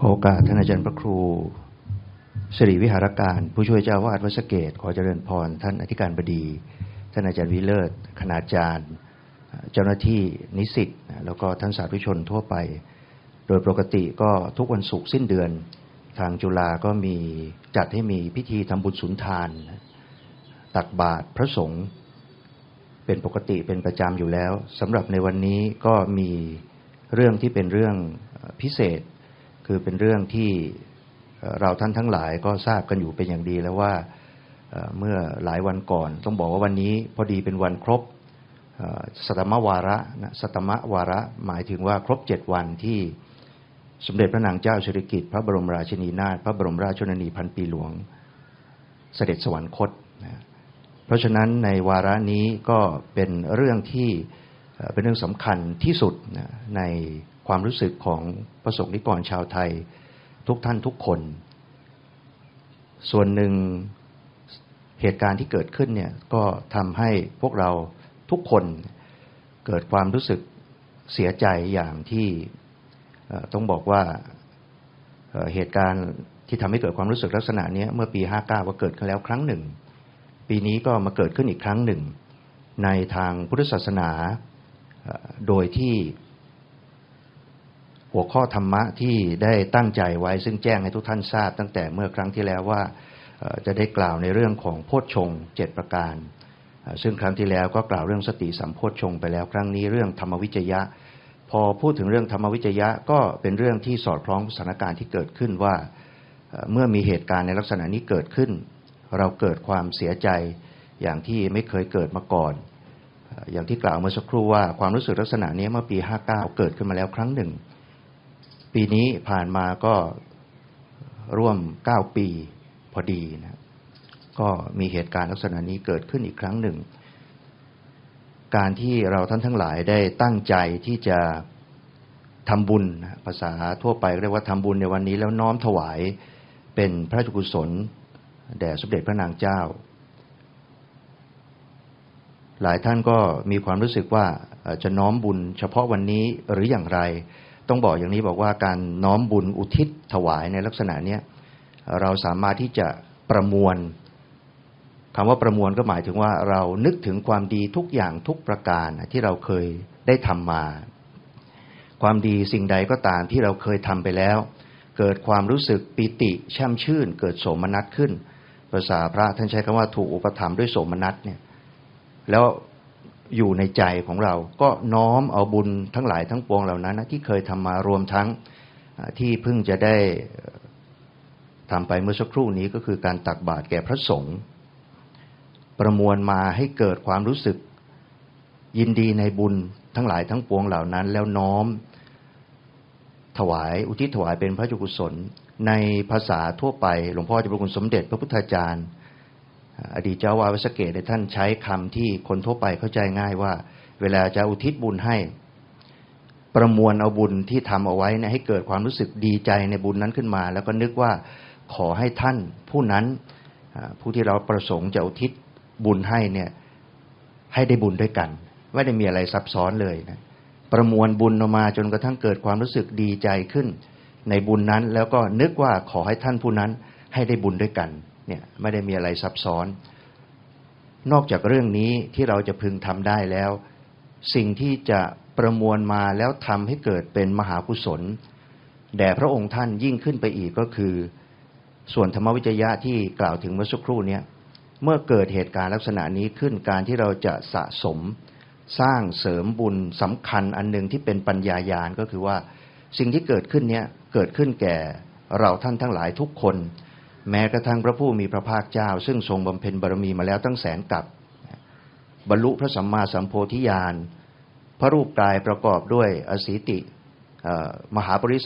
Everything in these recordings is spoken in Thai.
ขอโอกาสท่านอาจารย์พระครูสิริวิหารการ ผู้ช่วยเจ้าวาดวัดสเกตขอเจริญพร ท่านอธิการบดี ท่านอาจารย์วิเลิศคณาจารย์ เจ้าหน้าที่นิสิตแล้วก็ท่านสาธุชนทั่วไป โดยปกติก็ทุกวันศุกร์สิ้นเดือน ทางจุฬาก็มีจัดให้มีพิธีทำบุญสุนทาน ตักบาตรพระสงฆ์เป็นปกติเป็นประจำอยู่แล้วสำหรับในวันนี้ก็มีเรื่องที่เป็นเรื่องพิเศษ คือเป็นเรื่องที่เราท่านทั้งหลายก็ทราบกันอยู่เป็นอย่างดีแล้วว่าเมื่อหลายวันก่อน ต้องบอกว่าวันนี้พอดีเป็นวันครบสตมวาระนะสตมวาระหมายถึงว่าครบเจ็ดวันที่สมเด็จพระนางเจ้าสิริกิติ์พระบรมราชินีนาถพระบรมราชชนนีพันปีหลวงเสด็จสวรรคตนะเพราะฉะนั้นในวาระนี้ก็เป็นเรื่องที่เป็นเรื่องสำคัญที่สุดนะใน ความรู้สึกของประสงค์นิกรชาวไทย ทุกท่านทุกคน ส่วนหนึ่งเหตุการณ์ที่เกิดขึ้นเนี่ยก็ทำให้พวกเราทุกคนเกิดความรู้สึกเสียใจอย่างที่ต้องบอกว่าเหตุการณ์ที่ทำให้เกิดความรู้สึกลักษณะนี้เมื่อปี 59 ก็เกิดขึ้นแล้วครั้งหนึ่ง ปีนี้ก็มาเกิดขึ้นอีกครั้งหนึ่ง ในทางพุทธศาสนาโดยที่ หัวข้อธรรมะที่ได้ตั้งใจไว้ ซึ่งแจ้งให้ทุกท่านทราบตั้งแต่เมื่อครั้งที่แล้วว่าจะได้กล่าวในเรื่องของโพชฌงเจ็ดประการ ซึ่งครั้งที่แล้วก็กล่าวเรื่องสติสัมโพชฌงไปแล้ว ครั้งนี้เรื่องธรรมวิจยะ พอพูดถึงเรื่องธรรมวิจยะก็เป็นเรื่องที่สอดคล้องสถานการณ์ที่เกิดขึ้นว่าเมื่อมีเหตุการณ์ในลักษณะนี้เกิดขึ้น เราเกิดความเสียใจอย่างที่ไม่เคยเกิดมาก่อน อย่างที่กล่าวเมื่อสักครู่ว่าความรู้สึกลักษณะนี้เมื่อปี 59 เกิดขึ้นมาแล้วครั้งหนึ่ง ปีนี้ผ่านมาก็ร่วมเก้าปีพอดีนะก็มีเหตุการณ์ลักษณะนี้เกิดขึ้นอีกครั้งหนึ่ง การที่เราท่านทั้งหลายได้ตั้งใจที่จะทำบุญภาษาทั่วไปเรียกว่าทำบุญในวันนี้แล้วน้อมถวายเป็นพระราชกุศลแด่สมเด็จพระนางเจ้า หลายท่านก็มีความรู้สึกว่าจะน้อมบุญเฉพาะวันนี้หรืออย่างไร ต้องบอกอย่างนี้บอกว่าการน้อมบุญอุทิศถวายในลักษณะนี้เราสามารถที่จะประมวลคำว่าประมวลก็หมายถึงว่าเรานึกถึงความดีทุกอย่างทุกประการที่เราเคยได้ทำมา ความดีสิ่งใดก็ตามที่เราเคยทำไปแล้ว เกิดความรู้สึกปิติแช่มชื่น เกิดโสมนัสขึ้น ภาษาพระท่านใช้คำว่าถูกอุปถัมภ์ด้วยโสมนัสเนี่ยแล้ว อยู่ในใจของเรา ก็น้อมเอาบุญทั้งหลายทั้งปวงเหล่านั้นที่เคยทำมารวมทั้งที่เพิ่งจะได้ทำไปเมื่อสักครู่นี้ก็คือการตักบาตรแก่พระสงฆ์ประมวลมาให้เกิดความรู้สึก ยินดีในบุญทั้งหลายทั้งปวงเหล่านั้น แล้วน้อม ถวายอุทิศถวายเป็นพระจุกุศล ในภาษาทั่วไป หลวงพ่อจะประคุณสมเด็จพระพุทธาจารย์ อดีตเจ้าวาวสเกตท่านใช้คำที่คนทั่วไปเข้าใจง่ายว่า เวลาจะอุทิศบุญให้ ประมวลเอาบุญที่ทำเอาไว้นะให้เกิดความรู้สึกดีใจในบุญนั้นขึ้นมา แล้วก็นึกว่าขอให้ท่านผู้นั้นผู้ที่เราประสงค์จะอุทิศบุญให้เนี่ยให้ได้บุญด้วยกัน ไม่ได้มีอะไรซับซ้อนเลยนะประมวลบุญออกมาจนกระทั่งเกิดความรู้สึกดีใจขึ้น ในบุญนั้นแล้วก็นึกว่าขอให้ท่านผู้นั้นให้ได้บุญด้วยกัน เนี่ยไม่ได้มีอะไรซับซ้อน นอกจากเรื่องนี้ที่เราจะพึงทำได้แล้ว สิ่งที่จะประมวลมาแล้วทำให้เกิดเป็นมหากุศลแด่พระองค์ท่านยิ่งขึ้นไปอีกก็คือ ส่วนธรรมวิจยะที่กล่าวถึงเมื่อสักครู่นี้เมื่อเกิดเหตุการณ์ลักษณะนี้ขึ้นการที่เราจะสะสม สร้างเสริมบุญสำคัญอันหนึ่งที่เป็นปัญญายาณก็คือว่า สิ่งที่เกิดขึ้นเนี้ยเกิดขึ้นแก่เราท่านทั้งหลายทุกคน แม้กระทั่งพระผู้มีพระภาคเจ้า ซึ่งทรงบำเพ็ญบารมีมาแล้วตั้งแสนกับบรรลุพระสัมมาสัมโพธิญาณพระรูปกายประกอบด้วยอสีติมหาปริส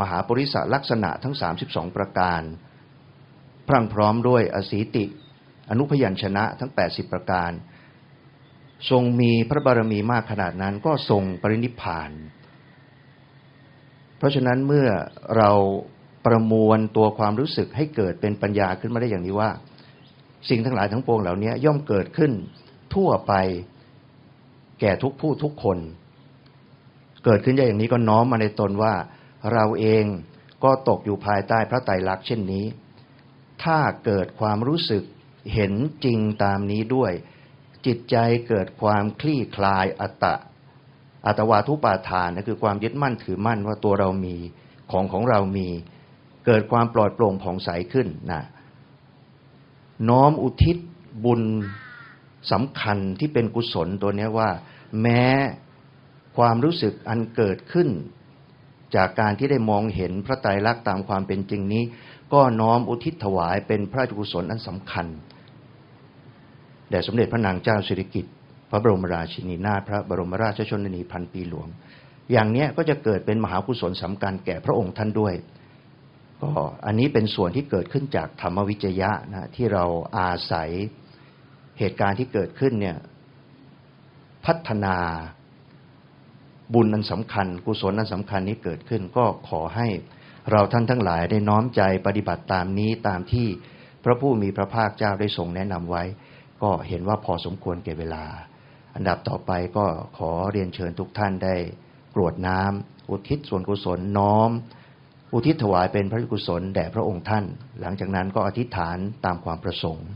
มหาปริสลักษณะทั้ง 32 ประการ พรั่งพร้อมด้วยอสีติ อนุพยัญชนะทั้ง 80 ประการ ทรงมีพระบารมีมากขนาดนั้นก็ทรงปรินิพาน เพราะฉะนั้นเมื่อเรา ประมวลตัวความรู้สึกให้เกิดเป็นปัญญาขึ้นมาได้อย่างนี้ว่า สิ่งทั้งหลายทั้งปวงเหล่านี้ย่อมเกิดขึ้นทั่วไปแก่ทุกผู้ทุกคน เกิดขึ้นได้อย่างนี้ก็น้อมมาในตนว่า เราเองก็ตกอยู่ภายใต้พระไตรลักษณ์เช่นนี้ ถ้าเกิดความรู้สึกเห็นจริงตามนี้ด้วย จิตใจเกิดความคลี่คลายอัตตะอัตวาทุปาทานนะคือความยึดมั่นถือมั่นว่าตัวเรามีของของเรามี เกิดความปลอดโปร่งผ่องใสขึ้นนะน้อมอุทิศบุญสำคัญที่เป็นกุศลตัวนี้ว่า แม้ความรู้สึกอันเกิดขึ้น จากการที่ได้มองเห็นพระไตรลักษณ์ตามความเป็นจริงนี้ ก็น้อมอุทิศถวายเป็นพระราชกุศลอันสำคัญแด่สมเด็จพระนางเจ้าสิริกิติ์พระบรมราชินีนาถพระบรมราชชนนีพันปีหลวง อย่างนี้ก็จะเกิดเป็นมหากุศลสำคัญแก่พระองค์ท่านด้วย ก็อันนี้เป็นส่วนที่เกิดขึ้นจากธรรมวิจยะนะที่เราอาศัยเหตุการณ์ที่เกิดขึ้นเนี่ยพัฒนาบุญอันสำคัญ กุศลอันสำคัญนี้เกิดขึ้น ก็ขอให้เราท่านทั้งหลายได้น้อมใจปฏิบัติตามนี้ตามที่พระผู้มีพระภาคเจ้าได้ทรงแนะนำไว้ ก็เห็นว่าพอสมควรแก่เวลา อันดับต่อไปก็ขอเรียนเชิญทุกท่านได้กรวดน้ำอุทิศส่วนกุศลน้อม อุทิศถวายเป็นพระกุศลแด่พระองค์ท่าน หลังจากนั้นก็อธิษฐานตามความประสงค์